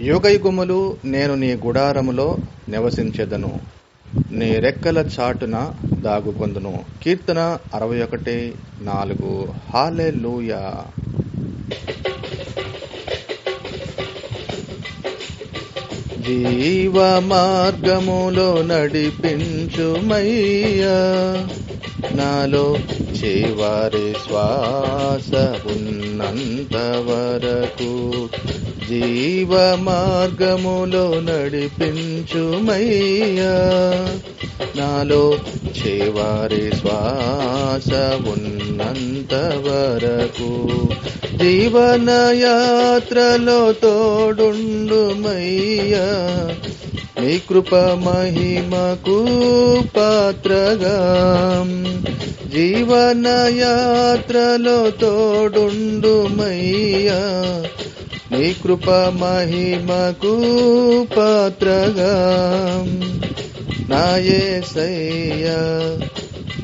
యుగయుగములు నేను నీ గుడారములో నివసించెదను. నీ రెక్కల చాటున దాగుకొందును. కీర్తన అరవై ఒకటి నాలుగు. హాలే జీవ మార్గములో నడిపించుమయ్యా. నాలో చివరి శ్వాస ఉన్నంత వరకు జీవ మార్గములో నడిపించుమయ్యా. నాలో చేవారి శ్వాస ఉన్నంత వరకు జీవన యాత్రలో తోడుండుమయ్యా. నీ కృప మహిమకు పాత్రగా. జీవన యాత్రలో తోడుండుమయ్యా. నీ కృప మహిమకు పాత్రగా. నా యేసయ్యా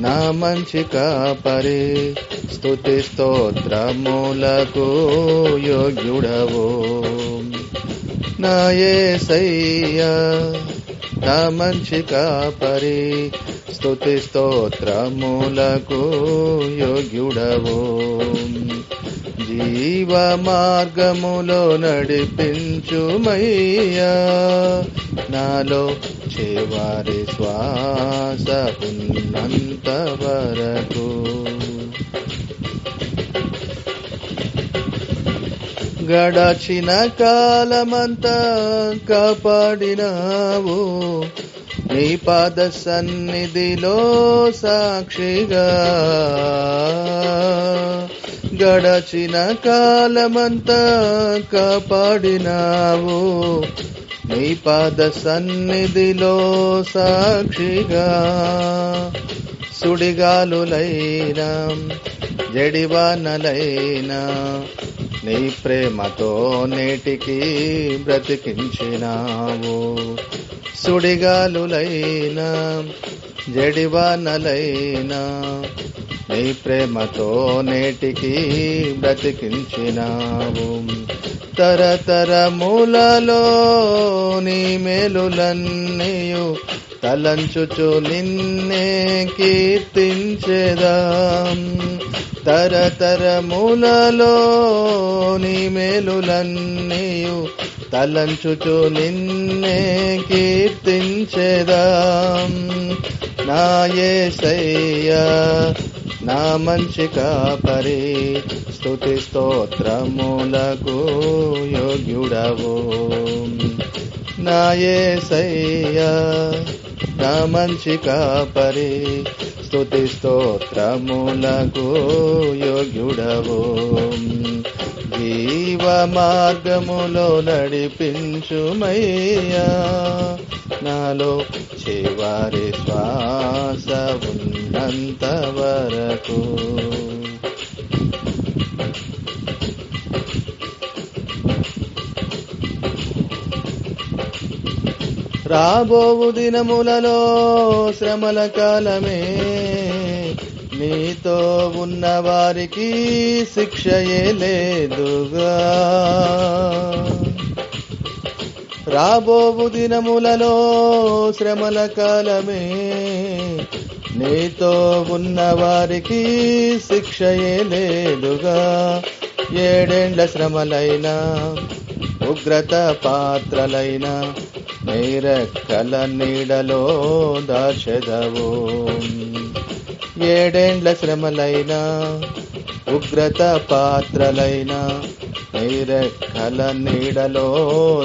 నా మంచి కాపరి స్థుతి స్తోత్రములకు యోగ్యుడవు. నా యేసయ్యా నా మంచి కాపరి స్థుతి స్తోత్రములకు యోగ్యుడవు. జీవ మార్గములో నడిపించుమయ్యా. నాలో చివరి శ్వాస ఉన్నంత వరకు గడచిన కాలమంతా కాపాడినావు. నీ పాద సన్నిధిలో సాక్షిగా గడచిన కాలమంతా కాపాడినావు. నీ పాద సన్నిధిలో సాక్షిగా సుడిగాలులైనా జడివానలైనా నీ ప్రేమతో నేటికి బ్రతికించినావు. సుడిగాలులైనా జడివానలైనా నీ ప్రేమతో నేటికి బ్రతికించినావు. తరతరములలో నీ మేలులన్నీయు తలంచుచు నిన్నే కీర్తించేదా. తరతరములలో నీ మేలులన్నీయు తలంచుచు నిన్నే కీర్తించేదా. నా యేసయ్యా నా మంచి కాపరి స్తుతి స్తోత్రములకు యోగ్యుడవు. నా యేసయ్యా నా మంచి కాపరి స్తుతి స్తోత్రములకు యోగ్యుడవు. జీవ మార్గములో నడిపించుమయ్యా నాలో చివరి శ్వాస ఉన్నంత వరకు. రాబోవు దినములలో శ్రమల కాలమే. నీతో ఉన్న వారికి శిక్షయే లేదుగా. రాబోవు దినములలో శ్రమల కాలమే. నీతో ఉన్న వారికి శిక్షయే లేదుగా. ఏడేండ్ల శ్రమలైనా ఉగ్రత పాత్రలైనా నీరెక్కల నీడలో దాచెదవు ఏడేండ్ల శ్రమలైనా ఉగ్రత పాత్రలైనా నీరెక్కల నీడలో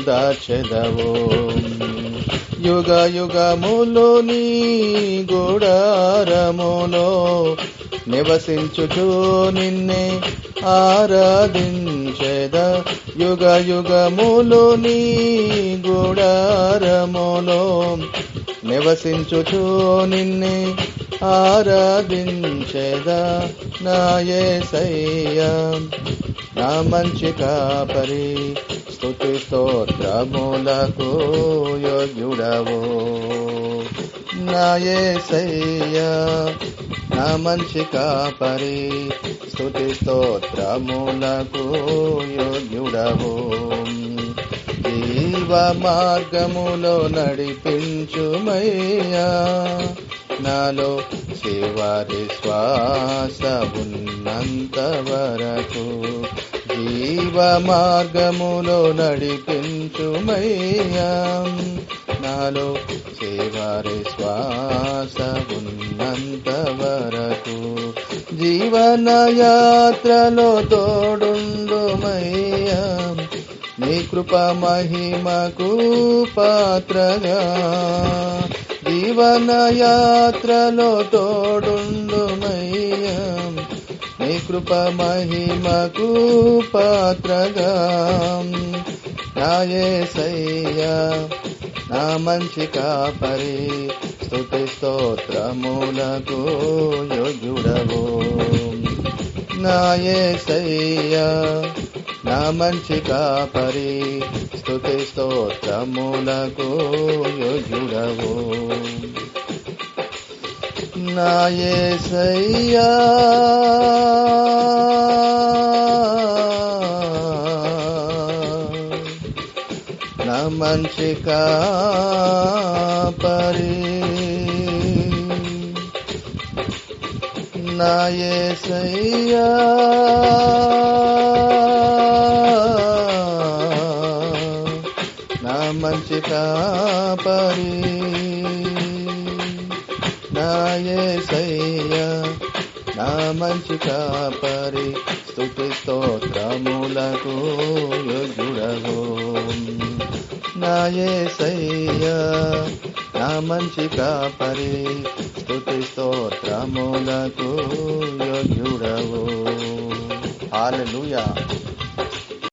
దాచెదవు యుగ యుగములో నీ గుడారములో నివసించుచు నిన్నే ఆరాధించేద. యుగ యుగములు నీ గుడారములో నివసించుచు నిన్నే ఆరాధించేదా. నాయ యేసయ్యా నా మంచి కాపరి స్థుతి స్తోత్రములకు యోగ్యుడవు. నా నా మనిషి కాపరి స్థుతి స్తోత్రములకు యోగ్యుడవు. జీవ మార్గములో నడిపించుమయ్యా నాలో శివారి శ్వాస ఉన్నంత వరకు. జీవ మార్గములో నడిపించుమయ్యా. నాలో సేవారి శ్వాస ఉన్నంత వరకు జీవన యాత్రలో తోడుండుమయ్యా. నీ కృప మహిమకు పాత్రగా జీవన యాత్రలో తోడుండుమయ్యా. కృప మహిమకు పాత్రగా నాయసయ్యా నా మంచి కాపరి స్థుతి స్తోత్రములకు యోగ్యుడవు. నాయసయ్యా నా మంచి కాపరి స్థుతి స్తోత్రములకు యోగ్యుడవు. నాయసయ్యా నా మంచి కాపరి. నాయసయ్యా నా మంచి కాపరి. నాయసయ్యా నా మంచి కాపరి స్థుతి స్తోత్రములకు యోగ్యుడవు నాయసయ్యా నా మంచి కాపరి స్థుతి స్తోత్రములకు యోగ్యుడవు హాలూయా